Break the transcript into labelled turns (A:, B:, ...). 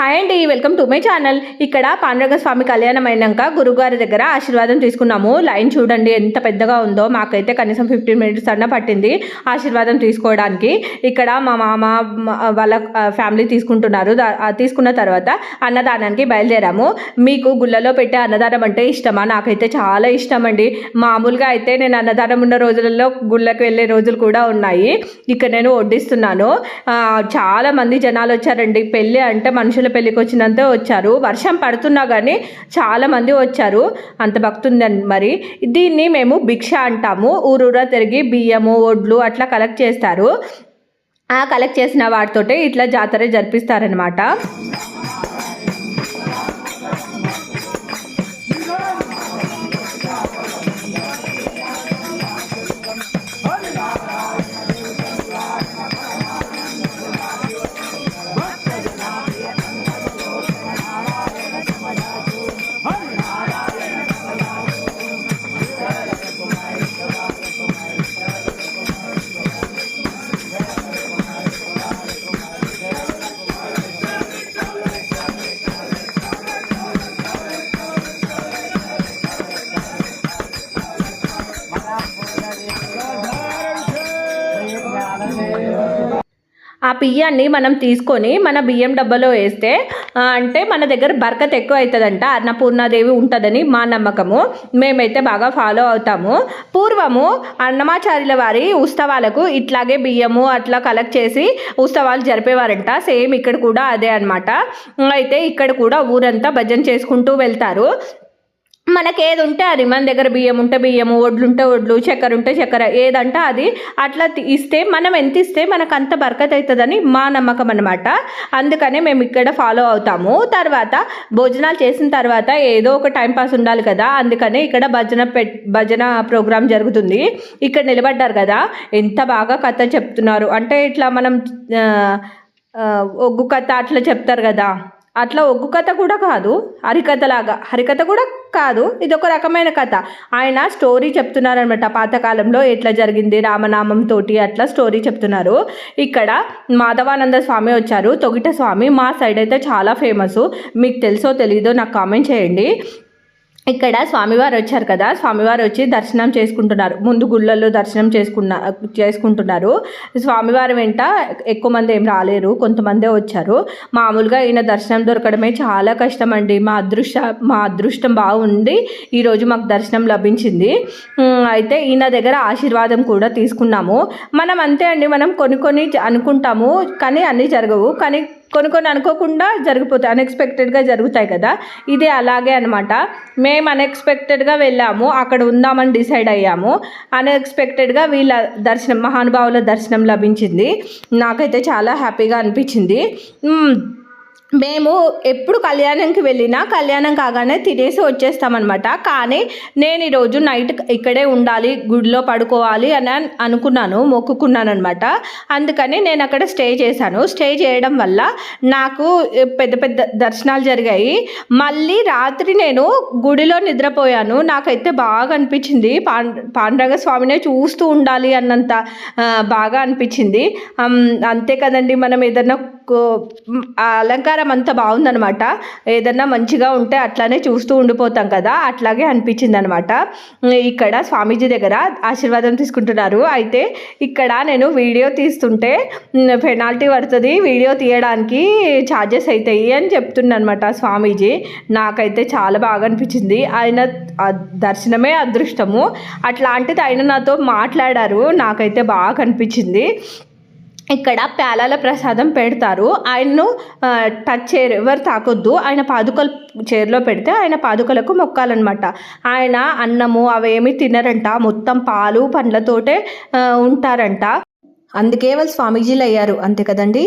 A: Hi అండి welcome to my channel. ఇక్కడ పాండురంగ స్వామి కళ్యాణం అయినాక గురుగారి దగ్గర ఆశీర్వాదం తీసుకున్నాము. లైన్ చూడండి ఎంత పెద్దగా ఉందో. మాకైతే కనీసం ఫిఫ్టీన్ మినిట్స్ అన్న పట్టింది ఆశీర్వాదం తీసుకోవడానికి. ఇక్కడ మా మామ వాళ్ళ ఫ్యామిలీ తీసుకుంటున్నారు. తీసుకున్న తర్వాత అన్నదానానికి బయలుదేరాము. మీకు గుళ్ళలో పెట్టే అన్నదానం అంటే ఇష్టమా? నాకైతే చాలా ఇష్టం అండి. మామూలుగా అయితే నేను అన్నదానం ఉన్న రోజులలో గుళ్ళకి వెళ్ళే రోజులు కూడా ఉన్నాయి. ఇక్కడ నేను వడ్డిస్తున్నాను. చాలామంది చాలా మంది జనాలు వచ్చారండి. పెళ్ళి అంటే మనుషులు పెళ్ళికి వచ్చినంత వచ్చారు. వర్షం పడుతున్నా కానీ చాలామంది వచ్చారు. అంత భక్తుందని మరి. దీన్ని మేము భిక్ష అంటాము. ఊరూరా తిరిగి బియ్యము ఒడ్లు అట్లా కలెక్ట్ చేస్తారు. ఆ కలెక్ట్ చేసిన వాటితోటే ఇట్లా జాతర జరిపిస్తారనమాట ఆ బియ్యాన్ని మనం తీసుకొని మన బియ్యం డబ్బాలో వేస్తే అంటే మన దగ్గర బరకత్ ఎక్కువ అవుతుందంట అన్నపూర్ణాదేవి ఉంటుందని మా నమ్మకము. మేమైతే బాగా ఫాలో అవుతాము. పూర్వము అన్నమాచార్యుల వారి ఉత్సవాలకు ఇట్లాగే బియ్యము అట్లా కలెక్ట్ చేసి ఉత్సవాలు జరిపేవారంట. సేమ్ ఇక్కడ కూడా అదే అన్నమాట. అయితే ఇక్కడ కూడా ఊరంతా భజన చేసుకుంటూ వెళ్తారు. మనకి ఏది ఉంటే అది మన దగ్గర బియ్యం ఉంటే బియ్యము వడ్లు ఉంటే వడ్లు చక్కెర ఉంటే చక్కెర ఏదంటే అది అట్లా తి- ఇస్తే మనం ఎంత ఇస్తే మనకు అంత బరకత్ అవుతుందని మా నమ్మకం అనమాట అందుకనే మేము ఇక్కడ ఫాలో అవుతాము. తర్వాత భోజనాలు చేసిన తర్వాత ఏదో ఒక టైం పాస్ ఉండాలి కదా అందుకనే ఇక్కడ భజన పెట్ భజన ప్రోగ్రాం జరుగుతుంది. ఇక్కడ నిలబడ్డారు కదా ఎంత బాగా కథ చెప్తున్నారు. అంటే ఇట్లా మనం ఒగ్గు కథ అట్లా చెప్తారు కదా. అట్లా ఒగ్గు కథ కూడా కాదు హరికథలాగా. హరికథ కూడా కాదు ఇది ఒక రకమైన కథ. ఆయన స్టోరీ చెప్తున్నారనమాట పాతకాలంలో ఎట్లా జరిగింది రామనామం తోటి అట్లా స్టోరీ చెప్తున్నారు. ఇక్కడ మాధవానంద స్వామి వచ్చారు. తొగిట స్వామి మా సైడ్ అయితే చాలా ఫేమస్. మీకు తెలుసో తెలీదో నాకు కామెంట్ చేయండి. ఇక్కడ స్వామివారు వచ్చారు కదా. స్వామివారు వచ్చి దర్శనం చేసుకుంటున్నారు. ముందు గుళ్ళల్లో దర్శనం చేసుకున్న చేసుకుంటున్నారు. స్వామివారి వెంట ఎక్కువ మంది ఏం రాలేరు. కొంతమందే వచ్చారు. మామూలుగా ఈయన దర్శనం దొరకడమే చాలా కష్టం అండి మా అదృష్ట మా అదృష్టం బాగుండి ఈరోజు మాకు దర్శనం లభించింది. అయితే ఈయన దగ్గర ఆశీర్వాదం కూడా తీసుకున్నాము. మనం అంతే అండి. మనం కొన్ని కొన్ని అనుకుంటాము. కానీ అన్నీ జరగవు. కానీ కొన్ని కొన్ని అనుకోకుండా జరిగిపోతాయి అన్ఎక్స్పెక్టెడ్గా జరుగుతాయి కదా. ఇది అలాగే అనమాట మేము అన్ఎక్స్పెక్టెడ్గా వెళ్ళాము అక్కడ ఉందామని డిసైడ్ అయ్యాము. అన్ఎక్స్పెక్టెడ్గా వీళ్ళ దర్శనం మహానుభావుల దర్శనం లభించింది. నాకైతే చాలా హ్యాపీగా అనిపించింది. మేము ఎప్పుడు కళ్యాణంకి వెళ్ళినా కళ్యాణం కాగానే తినేసి వచ్చేస్తామన్నమాట. కానీ నేను ఈరోజు నైట్ ఇక్కడే ఉండాలి గుడిలో పడుకోవాలి అని అనుకున్నాను మొక్కుకున్నాను అనమాట అందుకని నేను అక్కడ స్టే చేశాను. స్టే చేయడం వల్ల నాకు పెద్ద పెద్ద దర్శనాలు జరిగాయి. మళ్ళీ రాత్రి నేను గుడిలో నిద్రపోయాను. నాకైతే బాగా అనిపించింది. పాండ పాండురంగ స్వామినే చూస్తూ ఉండాలి అన్నంత బాగా అనిపించింది. అంతే కదండి మనం ఏదన్నా కో- ఆహారం అంత బాగుందనమాట ఏదన్నా మంచిగా ఉంటే అట్లానే చూస్తూ ఉండిపోతాం కదా అట్లాగే అనిపించింది అనమాట ఇక్కడ స్వామీజీ దగ్గర ఆశీర్వాదం తీసుకుంటున్నారు. అయితే ఇక్కడ నేను వీడియో తీస్తుంటే పెనాల్టీ పడుతుంది వీడియో తీయడానికి ఛార్జెస్ అవుతాయి అని చెప్తుండనమాట స్వామీజీ. నాకైతే చాలా బాగా అనిపించింది. ఆయన దర్శనమే అదృష్టము. అట్లాంటిది ఆయన నాతో మాట్లాడారు. నాకైతే బాగా అనిపించింది. ఇక్కడ పేలాల ప్రసాదం పెడతారు. ఆయన్ను టచ్ చేయరు ఎవరు తాకొద్దు. ఆయన పాదుకలు చైర్లో పెడితే ఆయన పాదుకలకు మొక్కాలన్నమాట. ఆయన అన్నము అవేమి తినరంట. మొత్తం పాలు పండ్లతోటే ఉంటారంట. అందుకే వాళ్ళు స్వామీజీలు అయ్యారు. అంతే కదండి?